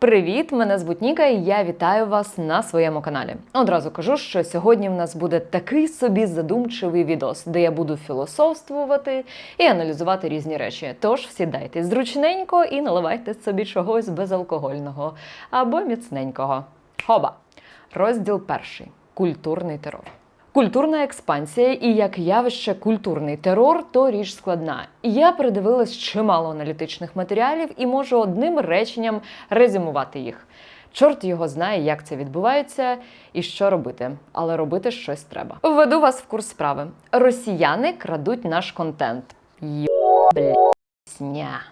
Привіт, мене звуть Ніка, і я вітаю вас на своєму каналі. Одразу кажу, що сьогодні в нас буде такий собі задумчивий відос, де я буду філософствувати і аналізувати різні речі. Тож сідайте зручненько і наливайте собі чогось безалкогольного або міцненького. Хоба! Розділ перший культурний терор. Культурна експансія і як явище культурний терор то річ складна. Я передивилась чимало аналітичних матеріалів і можу одним реченням резюмувати їх. Чорт його знає, як це відбувається і що робити, але робити щось треба. Введу вас в курс справи. Росіяни крадуть наш контент. Йо, блядь,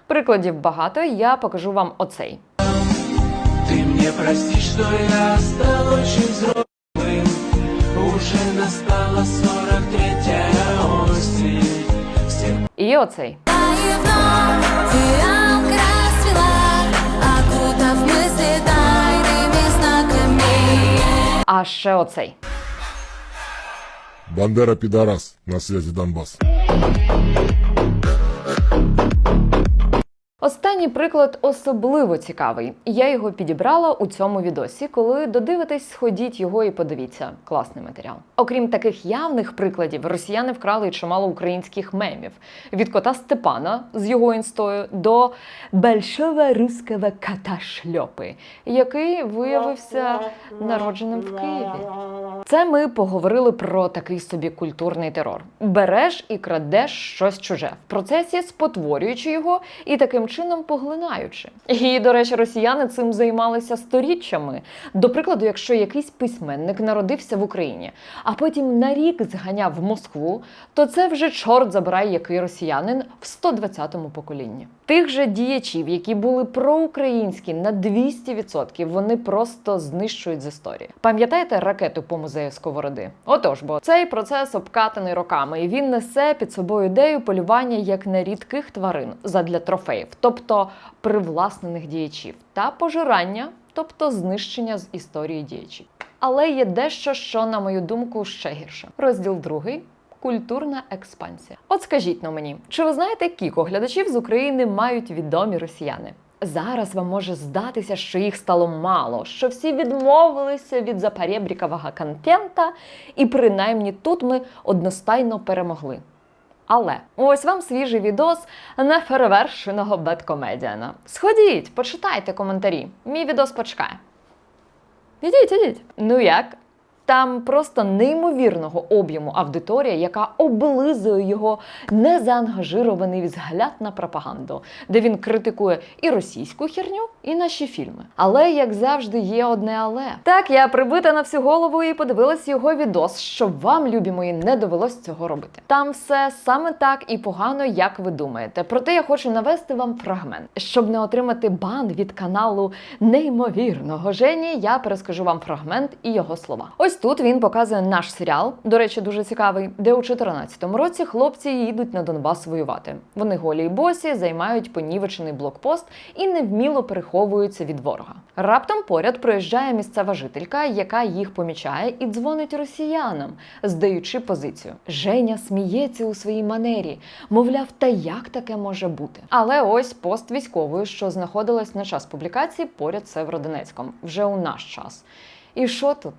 Прикладів багато. Я покажу вам оцей. Ты мне прости, что я стал тех оцей. А ще оцей. Бандера Підарас на связі Донбасс. Останній приклад особливо цікавий. Я його підібрала у цьому відосі. Коли додивитесь, сходіть його і подивіться. Класний матеріал. Окрім таких явних прикладів, росіяни вкрали чимало українських мемів від кота Степана з його інстою до большого руського кота шльопи, який виявився народженим в Києві. Це ми поговорили про такий собі культурний терор. Береш і крадеш щось чуже в процесі спотворюючи його і таким чином поглинаючи. І, до речі, росіяни цим займалися сторіччями. До прикладу, якщо якийсь письменник народився в Україні, а потім на рік зганяв в Москву, то це вже чорт забирай, який росіянин в 120-му поколінні. Тих же діячів, які були проукраїнські на 200%, вони просто знищують з історії. Пам'ятаєте ракету по музею Сковороди? Отож, бо цей процес обкатаний роками, і він несе під собою ідею полювання як на рідких тварин задля трофеїв, тобто привласнених діячів, та пожирання, тобто знищення з історії діячів. Але є дещо, що, на мою думку, ще гірше. Розділ другий. Культурна експансія. От скажіть на мені, чи ви знаєте, кілько глядачів з України мають відомі росіяни? Зараз вам може здатися, що їх стало мало, що всі відмовилися від запарєбрікового контента, і принаймні тут ми одностайно перемогли. Але ось вам свіжий відос неперевершеного беткомедіана. Сходіть, почитайте коментарі. Мій відос почекає. Ідіть, ідіть. Ну як? Там просто неймовірного об'єму аудиторія, яка облизує його незаангажирований взгляд на пропаганду, де він критикує і російську херню, і наші фільми. Але як завжди, є одне але. Так, я прибита на всю голову і подивилась його відос, щоб вам, любі мої, не довелось цього робити. Там все саме так і погано, як ви думаєте. Проте я хочу навести вам фрагмент, щоб не отримати бан від каналу неймовірного Жені. Я перескажу вам фрагмент і його слова. Ось тут він показує наш серіал, до речі, дуже цікавий, де у 14-му році хлопці їдуть на Донбас воювати. Вони голі й босі, займають понівечений блокпост і невміло переховуються від ворога. Раптом поряд проїжджає місцева жителька, яка їх помічає і дзвонить росіянам, здаючи позицію. Женя сміється у своїй манері, мовляв, та як таке може бути? Але ось пост військової, що знаходилась на час публікації поряд Северодонецьком, вже у наш час. І що тут?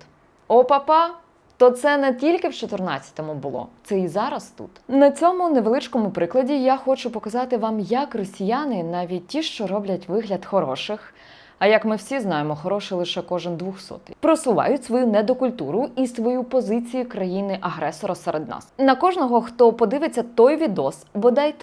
О, папа! То це не тільки в 14-му було, це і зараз тут. На цьому невеличкому прикладі я хочу показати вам, як росіяни, навіть ті, що роблять вигляд хороших, а як ми всі знаємо, хороший лише кожен двохсотий, просувають свою недокультуру і свою позицію країни-агресора серед нас. На кожного, хто подивиться той відос, бодай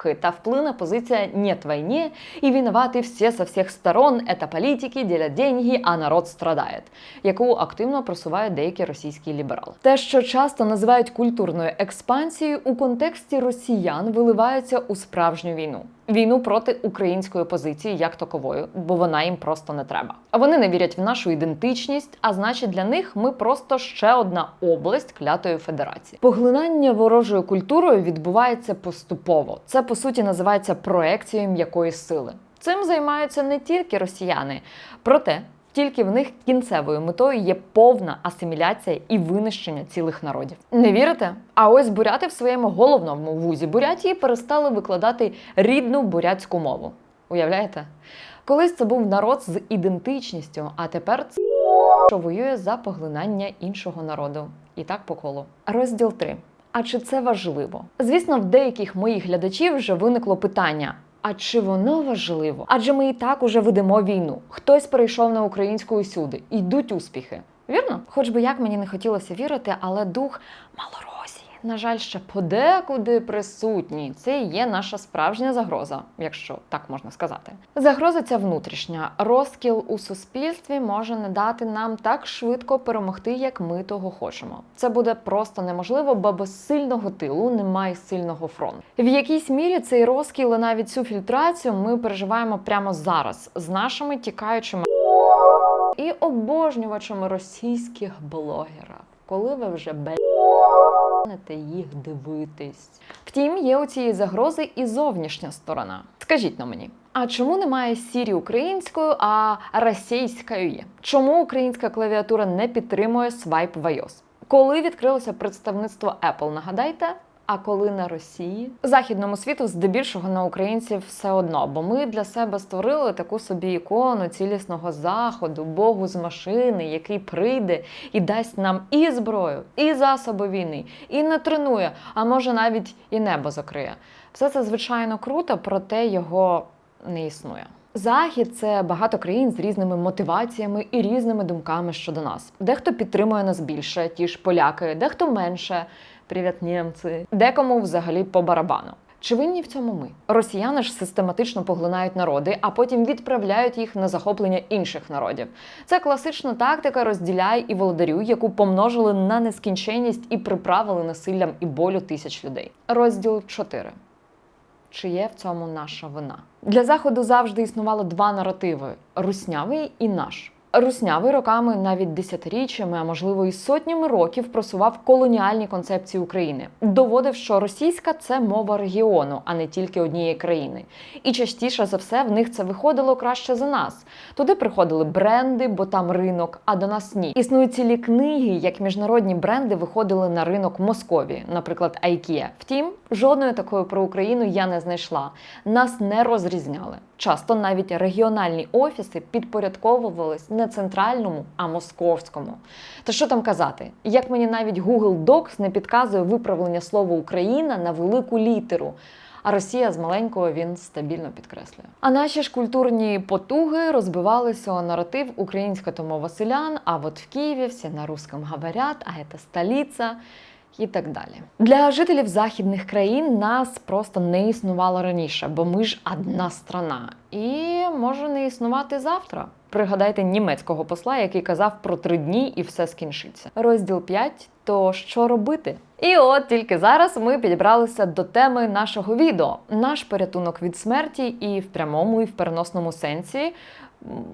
трохи та вплине позиція «нет війні» і винувати всі со всіх сторон, это політики, ділять деньги, а народ страдає, яку активно просувають деякі російські ліберали. Те, що часто називають культурною експансією, у контексті росіян виливається у справжню війну. Війну проти української позиції як такової, бо вона їм просто не треба. Вони не вірять в нашу ідентичність, а значить для них ми просто ще одна область клятої федерації. Поглинання ворожою культурою відбувається поступово. Це по суті називається проекцією м'якої сили. Цим займаються не тільки росіяни, проте тільки в них кінцевою метою є повна асиміляція і винищення цілих народів. Не вірите? А ось буряти в своєму головному вузі Бурятії перестали викладати рідну бурятську мову. Уявляєте? Колись це був народ з ідентичністю, а тепер це що воює за поглинання іншого народу. І так по колу. Розділ 3. А чи це важливо? Звісно, в деяких моїх глядачів вже виникло питання. А чи воно важливо? Адже ми і так уже ведемо війну. Хтось перейшов на українську усюди, йдуть успіхи. Вірно? Хоч би як мені не хотілося вірити, але дух Малоросії, на жаль, ще подекуди присутній. Це і є наша справжня загроза, якщо так можна сказати. Загроза ця внутрішня. Розкіл у суспільстві може не дати нам так швидко перемогти, як ми того хочемо. Це буде просто неможливо, бо без сильного тилу немає сильного фронту. В якійсь мірі цей розкіл і навіть цю фільтрацію ми переживаємо прямо зараз з нашими тікаючими і обожнювачами російських блогерів. Коли ви вже бе***нете їх дивитись. Втім, є у цієї загрози і зовнішня сторона. Скажіть на мені. А чому немає сірі українською, а російською є? Чому українська клавіатура не підтримує свайп в iOS? Коли відкрилося представництво Apple, нагадайте, а коли на Росії? Західному світу здебільшого на українців все одно, бо ми для себе створили таку собі ікону цілісного заходу, Богу з машини, який прийде і дасть нам і зброю, і засоби війни, і не тренує, а може навіть і небо закриє. Все це звичайно круто, проте його не існує. Захід це багато країн з різними мотиваціями і різними думками щодо нас. Дехто підтримує нас більше, ті ж поляки, дехто менше. Привіт, німці. Декому взагалі по барабану. Чи винні в цьому ми? Росіяни ж систематично поглинають народи, а потім відправляють їх на захоплення інших народів. Це класична тактика розділяй і володарюй, яку помножили на нескінченність і приправили насиллям і болю тисяч людей. Розділ 4 чи є в цьому наша вина. Для заходу завжди існувало два наративи: руснявий і наш. Руснявий роками, навіть десятиріччями, а можливо і сотнями років просував колоніальні концепції України, доводив, що російська це мова регіону, а не тільки однієї країни. І частіше за все в них це виходило краще за нас. Туди приходили бренди, бо там ринок, а до нас ні. Існують цілі книги, як міжнародні бренди виходили на ринок Московії, наприклад, IKEA. Втім, жодної такої про Україну я не знайшла. Нас не розрізняли. Часто навіть регіональні офіси підпорядковувались не центральному, а московському. Та що там казати? Як мені навіть Google Docs не підказує виправлення слова Україна на велику літеру. А Росія з маленького він стабільно підкреслює. А наші ж культурні потуги розбивалися о наратив українська то мова селян, а от в Києві всі на русском говорять, а це столиця. І так далі для жителів західних країн нас просто не існувало раніше, бо ми ж одна страна, і може не існувати завтра. Пригадайте німецького посла, який казав про три дні і все скінчиться. Розділ 5. То що робити? І от тільки зараз ми підібралися до теми нашого відео: наш порятунок від смерті, і в прямому, і в переносному сенсі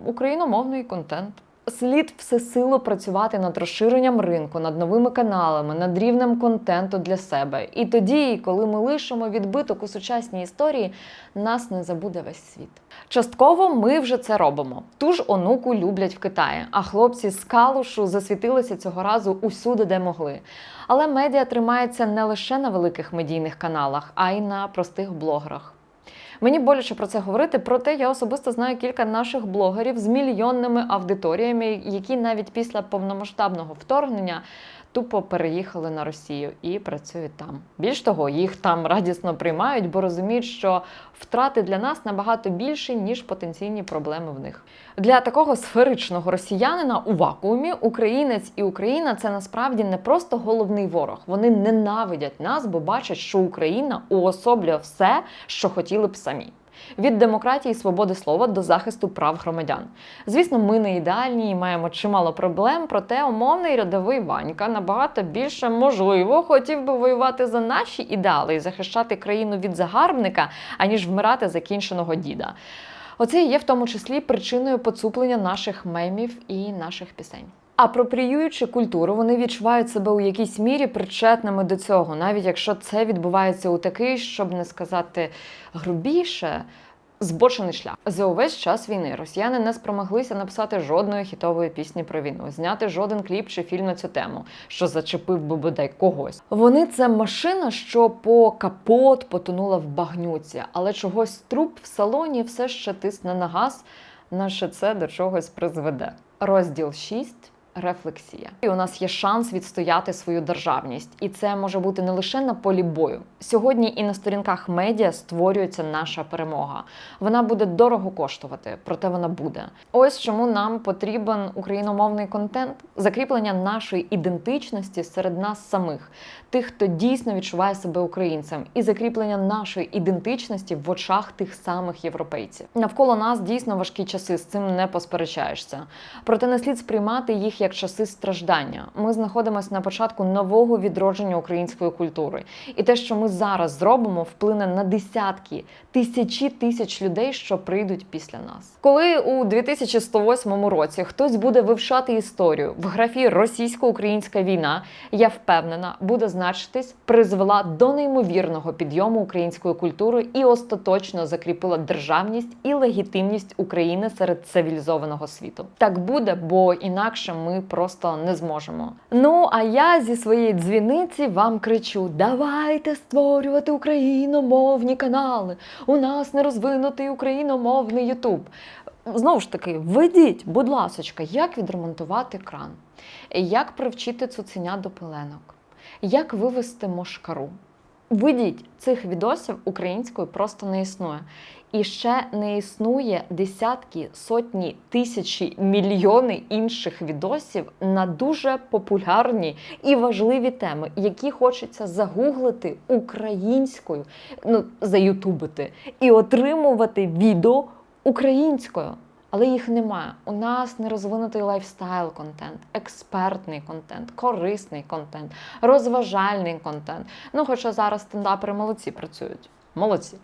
україномовний контент. Слід всесило працювати над розширенням ринку, над новими каналами, над рівнем контенту для себе. І тоді, коли ми лишимо відбиток у сучасній історії, нас не забуде весь світ. Частково ми вже це робимо. Ту ж онуку люблять в Китаї, а хлопці з калушу засвітилися цього разу усюди, де могли. Але медіа тримається не лише на великих медійних каналах, а й на простих блогерах. Мені боляче про це говорити, проте я особисто знаю кілька наших блогерів з мільйонними аудиторіями, які навіть після повномасштабного вторгнення тупо переїхали на Росію і працюють там. Більш того, їх там радісно приймають, бо розуміють, що втрати для нас набагато більші, ніж потенційні проблеми в них. Для такого сферичного росіянина у вакуумі українець і Україна це насправді не просто головний ворог. Вони ненавидять нас, бо бачать, що Україна уособлює все, що хотіли б самі. Від демократії і свободи слова до захисту прав громадян. Звісно, ми не ідеальні і маємо чимало проблем, проте умовний рядовий Ванька набагато більше можливо хотів би воювати за наші ідеали і захищати країну від загарбника, аніж вмирати закінченого діда. Оце і є в тому числі причиною поцуплення наших мемів і наших пісень. Апропріюючи культуру, вони відчувають себе у якійсь мірі причетними до цього, навіть якщо це відбувається у такий, щоб не сказати грубіше. Збочений шлях за увесь час війни росіяни не спромоглися написати жодної хітової пісні про війну, зняти жоден кліп чи фільм на цю тему, що зачепив би бодай когось. Вони це машина, що по капот потонула в багнюці, але чогось труп в салоні все ще тисне на газ, наше це до чогось призведе. Розділ 6. Рефлексія, і у нас є шанс відстояти свою державність, і це може бути не лише на полі бою. Сьогодні і на сторінках медіа створюється наша перемога. Вона буде дорого коштувати, проте вона буде. Ось чому нам потрібен україномовний контент, закріплення нашої ідентичності серед нас самих, тих, хто дійсно відчуває себе українцем, і закріплення нашої ідентичності в очах тих самих європейців. Навколо нас дійсно важкі часи, з цим не посперечаєшся. Проте не слід сприймати їх як часи страждання. Ми знаходимося на початку нового відродження української культури, і те, що ми зараз зробимо, вплине на десятки, тисячі тисяч людей, що прийдуть після нас. Коли у 2108 році хтось буде вивчати історію в графі російсько-українська війна, я впевнена, буде значитись, призвела до неймовірного підйому української культури і остаточно закріпила державність і легітимність України серед цивілізованого світу. Так буде, бо інакше ми просто не зможемо. Ну а я зі своєї дзвіниці вам кричу: давайте створювати україномовні канали. У нас не розвинутий україномовний Ютуб. Знову ж таки, введіть, будь ласочка, як відремонтувати кран, як привчити цуценя до пеленок, як вивести мошкару. Видіть, цих відосів українською просто не існує. І ще не існує десятки, сотні, тисячі, мільйони інших відосів на дуже популярні і важливі теми, які хочеться загуглити українською, ну заютубити, і отримувати відео українською. Але їх немає. У нас не розвинутий лайфстайл контент, експертний контент, корисний контент, розважальний контент. Ну, хоча зараз стендапери молодці працюють. Молодці.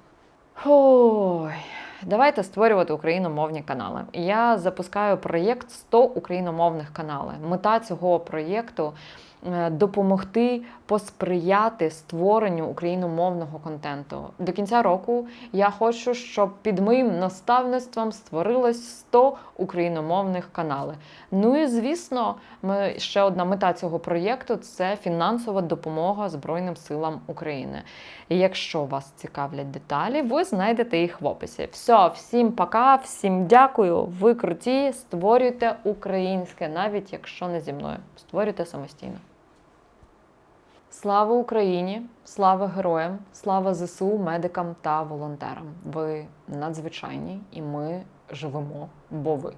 Ой, давайте створювати україномовні канали. Я запускаю проєкт 100 україномовних каналів. Мета цього проєкту допомогти посприяти створенню україномовного контенту. До кінця року я хочу, щоб під моїм наставництвом створилось 100 україномовних каналів. Ну і звісно, ми ще одна мета цього проєкту це фінансова допомога Збройним силам України. І якщо вас цікавлять деталі, ви знайдете їх в описі. Все, всім пока, всім дякую. Ви круті, створюйте українське, навіть якщо не зі мною. Створюйте самостійно. Слава Україні! Слава героям! Слава ЗСУ, медикам та волонтерам! Ви надзвичайні, і ми живемо, бо ви.